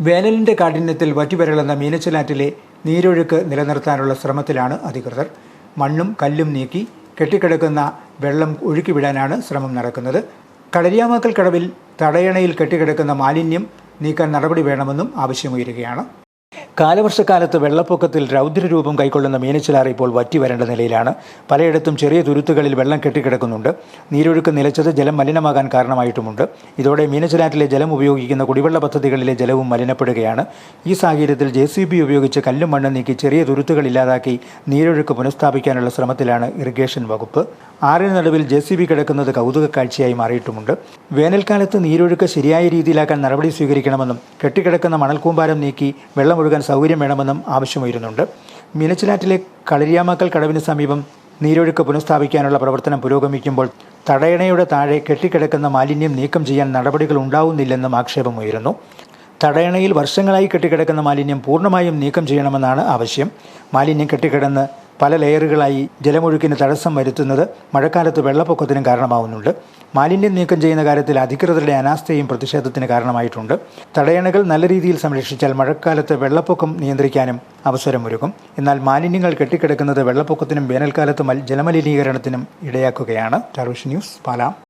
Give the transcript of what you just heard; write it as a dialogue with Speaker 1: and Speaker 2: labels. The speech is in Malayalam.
Speaker 1: വേനലിന്റെ കാഠിന്യത്തിൽ വറ്റിവരളുന്ന മീനച്ചിലാറ്റിലെ നീരൊഴുക്ക് നിലനിർത്താനുള്ള ശ്രമത്തിലാണ് അധികൃതർ. മണ്ണും കല്ലും നീക്കി കെട്ടിക്കിടക്കുന്ന വെള്ളം ഒഴുക്കിവിടാനാണ് ശ്രമം നടക്കുന്നത്. കടരിയാമാക്കൽ കടവിൽ തടയണയിൽ കെട്ടിക്കിടക്കുന്ന മാലിന്യം നീക്കാൻ നടപടി വേണമെന്നും ആവശ്യമുയരുകയാണ്. കാലവർഷക്കാലത്ത് വെള്ളപ്പൊക്കത്തിൽ രൗദ്രരൂപം കൈക്കൊള്ളുന്ന മീനച്ചിലാറ് ഇപ്പോൾ വറ്റി വരേണ്ട നിലയിലാണ്. പലയിടത്തും ചെറിയ തുരുത്തുകളിൽ വെള്ളം കെട്ടിക്കിടക്കുന്നുണ്ട്. നീരൊഴുക്ക് നിലച്ചത് ജലം മലിനമാകാൻ കാരണമായിട്ടുമുണ്ട്. ഇതോടെ മീനച്ചിലാറ്റിലെ ജലം ഉപയോഗിക്കുന്ന കുടിവെള്ള പദ്ധതികളിലെ ജലവും മലിനപ്പെടുകയാണ്. ഈ സാഹചര്യത്തിൽ ജെ സി ബി ഉപയോഗിച്ച് കല്ലും മണ്ണും നീക്കി ചെറിയ തുരുത്തുകൾ ഇല്ലാതാക്കി നീരൊഴുക്ക് പുനഃസ്ഥാപിക്കാനുള്ള ശ്രമത്തിലാണ് ഇറിഗേഷൻ വകുപ്പ്. ആറിന് നടുവിൽ ജെ സി ബി കിടക്കുന്നത് കൗതുക കാഴ്ചയായി മാറിയിട്ടുമുണ്ട്. വേനൽക്കാലത്ത് നീരൊഴുക്ക് ശരിയായ രീതിയിലാക്കാൻ നടപടി സ്വീകരിക്കണമെന്നും കെട്ടിക്കിടക്കുന്ന മണൽക്കൂമ്പാരം നീക്കി വെള്ളമൊഴുകാൻ സൗകര്യം വേണമെന്നും ആവശ്യമുയരുന്നുണ്ട്. മീനച്ചിലാറ്റിലെ കളരിയാമക്കൽ കടവിന് സമീപം നീരൊഴുക്ക് പുനഃസ്ഥാപിക്കാനുള്ള പ്രവർത്തനം പുരോഗമിക്കുമ്പോൾ തടയണയുടെ താഴെ കെട്ടിക്കിടക്കുന്ന മാലിന്യം നീക്കം ചെയ്യാൻ നടപടികൾ ഉണ്ടാവുന്നില്ലെന്നും ആക്ഷേപമുയരുന്നു. തടയണയിൽ വർഷങ്ങളായി കെട്ടിക്കിടക്കുന്ന മാലിന്യം പൂർണമായും നീക്കം ചെയ്യണമെന്നാണ് ആവശ്യം. മാലിന്യം കെട്ടിക്കിടന്ന് പല ലെയറുകളായി ജലമൊഴുക്കിന് തടസ്സം വരുത്തുന്നത് മഴക്കാലത്ത് വെള്ളപ്പൊക്കത്തിനും കാരണമാവുന്നുണ്ട്. മാലിന്യം നീക്കം ചെയ്യുന്ന കാര്യത്തിൽ അധികൃതരുടെ അനാസ്ഥയും പ്രതിഷേധത്തിന് കാരണമായിട്ടുണ്ട്. തടയണകൾ നല്ല രീതിയിൽ സംരക്ഷിച്ചാൽ മഴക്കാലത്ത് വെള്ളപ്പൊക്കം നിയന്ത്രിക്കാനും അവസരമൊരുക്കും. എന്നാൽ മാലിന്യങ്ങൾ കെട്ടിക്കിടക്കുന്നത് വെള്ളപ്പൊക്കത്തിനും വേനൽക്കാലത്ത് ജലമലിനീകരണത്തിനും ഇടയാക്കുകയാണ്. ടാറുഷ് ന്യൂസ് പാലാം.